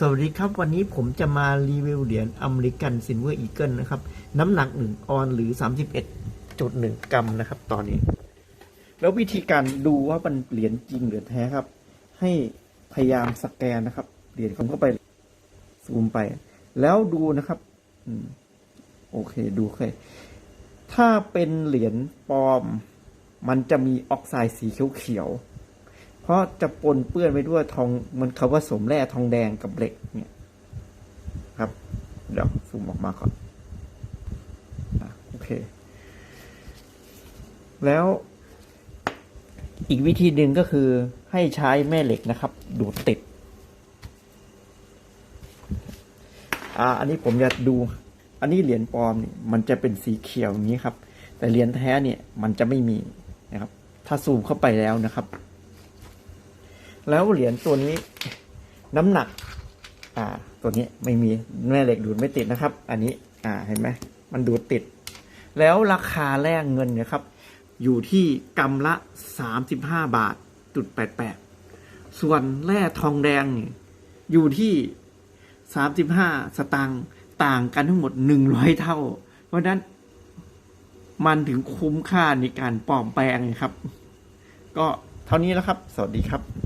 สวัสดีครับ วันนี้ผมจะมารีวิวเหรียญอเมริกันซินเวอร์อีเกิลนะครับ น้ำหนัก 1 ออนหรือ 31.1 กรัมนะครับ ตอนนี้ แล้ววิธีการดูว่ามันเหรียญจริงหรือแท้ครับ ให้พยายามสแกนนะครับ เหรียญเข้าไปซูมไป แล้วดูนะครับอืโอเคดูโอเคถ้าเป็นเหรียญปลอม มันจะมีออกไซด์สีเขียวๆ เพราะจะปนเปื้อนไปด้วยทองมันเขาสมแร่ทองแดงกับเหล็กเนี่ย ครับ เดี๋ยวซูมออกมาก่อนอโอเค แล้วอีกวิธีหนึ่งก็คือให้ใช้แม่เหล็กนะครับ ดูดติด อ่า อันนี้ผมจะดู อันนี้เหรียญปลอมเนี่ยมันจะเป็นสีเขียวอย่างนี้ครับ แต่เหรียญแท้เนี่ยมันจะไม่มีนะครับ ถ้าซูมเข้าไปแล้วนะครับ แล้วเหรียญตัวนี้น้ำหนัก อ่า ตัวนี้ไม่มีแม่เหล็กดูดไม่ติดนะครับ อันนี้ อ่า เห็นไหมมันดูดติด แล้วราคาแลกเงินเนี่ยครับ อยู่ที่กำละสามสิบห้าบาทจุดแปดแปดส่วนแร่ทองแดงอยู่ที่สามสิบห้าสตางค์ต่างกันทั้งหมดหนึ่งร้อยเท่า เพราะฉะนั้นมันถึงคุ้มค่าในการปลอมแปลงครับ ก็เท่านี้แล้วครับ สวัสดีครับ